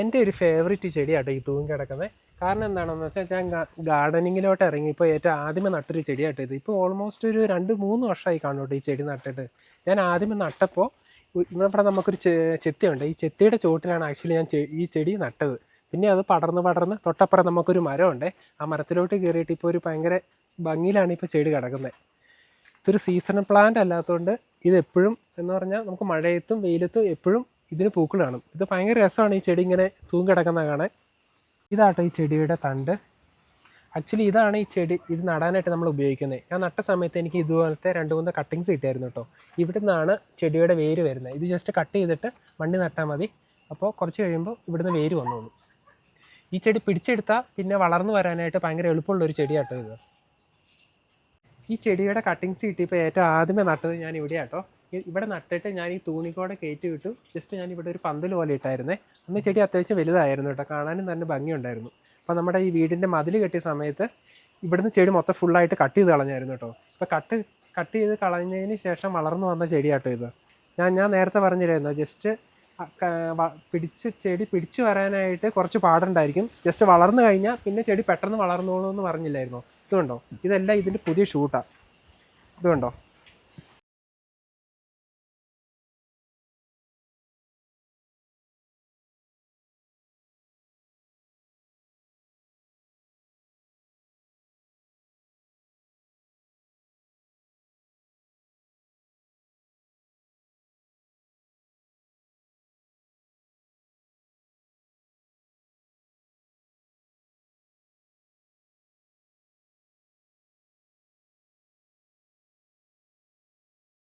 എന്റെ ഒരു ഫേവറേറ്റ് ചെടിയാട്ടോ ഈ തൂങ്ങി കിടക്കുന്നത്. കാരണം എന്താണെന്ന് വെച്ചാൽ ഞാൻ ഗാർഡനിങ്ങിലോട്ട് ഇറങ്ങി. ഇപ്പോൾ ഏറ്റവും ആദ്യമേ നട്ടൊരു ചെടിയാട്ടോ ഇത്. ഇപ്പോൾ ഓൾമോസ്റ്റ് ഒരു രണ്ട് മൂന്ന് വർഷമായി കാണും കേട്ടോ ഈ ചെടി നട്ടിട്ട്. ഞാൻ ആദ്യമേ നട്ടപ്പോൾ ഇവിടെ നമുക്കൊരു ചെത്തിയുണ്ട്. ഈ ചെത്തിയുടെ ചോട്ടിലാണ് ആക്ച്വലി ഞാൻ ഈ ചെടി നട്ടത്. പിന്നെ അത് പടർന്ന് പടർന്ന് തൊട്ടപ്പുറം നമുക്കൊരു മരമുണ്ട്. ആ മരത്തിലോട്ട് കയറിയിട്ട് ഇപ്പോൾ ഒരു ഭയങ്കര ഭംഗിയിലാണ് ഇപ്പോൾ ചെടി കിടക്കുന്നത്. ഇതൊരു സീസണൽ പ്ലാന്റ് അല്ലാത്തതുകൊണ്ട് ഇത് എപ്പോഴും എന്ന് പറഞ്ഞാൽ നമുക്ക് മഴയത്തും വെയിലത്തും എപ്പോഴും ഇതിന് പൂക്കൾ കാണും. ഇത് ഭയങ്കര രസമാണ് ഈ ചെടി ഇങ്ങനെ തൂങ്ങി കിടക്കുന്ന കാണാൻ. ഇതാട്ടോ ഈ ചെടിയുടെ തണ്ട്. ആക്ച്വലി ഇതാണ് ഈ ചെടി. ഇത് നടാനായിട്ട് നമ്മൾ ഉപയോഗിക്കുന്നത്. ഞാൻ നട്ട സമയത്ത് എനിക്ക് ഇതുപോലത്തെ രണ്ട് മൂന്ന് കട്ടിങ്സ് കിട്ടിയായിരുന്നു കേട്ടോ ഇവിടെ നിന്നാണ് ചെടിയുടെ വേര് വരുന്നത്. ഇത് ജസ്റ്റ് കട്ട് ചെയ്തിട്ട് മണ്ണി നട്ടാൽ മതി. അപ്പോൾ കുറച്ച് കഴിയുമ്പോൾ ഇവിടുന്ന് വേര് വന്നോളൂ. ഈ ചെടി പിടിച്ചെടുത്താൽ പിന്നെ വളർന്നു വരാനായിട്ട് ഭയങ്കര എളുപ്പമുള്ളൊരു ചെടിയാട്ടോ ഇത്. ഈ ചെടിയുടെ കട്ടിങ്സ് കിട്ടിയപ്പോൾ ഏറ്റവും ആദ്യമേ നട്ടത് ഞാൻ ഇവിടെയാട്ടോ ഇവിടെ നട്ടിട്ട് ഞാൻ ഈ തൂണിക്കോടെ കയറ്റി വിട്ടു ജസ്റ്റ് ഞാൻ ഇവിടെ ഒരു പന്തൽ പോലെ ഇട്ടായിരുന്നേ. അന്ന് ചെടി അത്യാവശ്യം വലുതായിരുന്നു കേട്ടോ. കാണാനും നല്ല ഭംഗിയുണ്ടായിരുന്നു. അപ്പോൾ നമ്മുടെ ഈ വീടിന്റെ മതിൽ കെട്ടിയ സമയത്ത് ഇവിടുന്ന് ചെടി മൊത്തം ഫുള്ളായിട്ട് കട്ട് ചെയ്ത് കളഞ്ഞായിരുന്നു കേട്ടോ. ഇപ്പോൾ കട്ട് കട്ട് ചെയ്ത് കളഞ്ഞതിന് ശേഷം വളർന്നു വന്ന ചെടിയാട്ടോ ഇത്. ഞാൻ ഞാൻ നേരത്തെ പറഞ്ഞിരുന്നു ജസ്റ്റ് പിടിച്ച് ചെടി പിടിച്ചു വരാനായിട്ട് കുറച്ച് പാടുണ്ടായിരിക്കും. ജസ്റ്റ് വളർന്നു കഴിഞ്ഞാൽ പിന്നെ ചെടി പെട്ടെന്ന് വളർന്നോളൂ എന്ന് പറഞ്ഞില്ലായിരുന്നോ? ഇതുണ്ടോ? ഇതെല്ലാം ഇതിന്റെ പുതിയ ഷൂട്ടാണ് ഇതുണ്ടോ?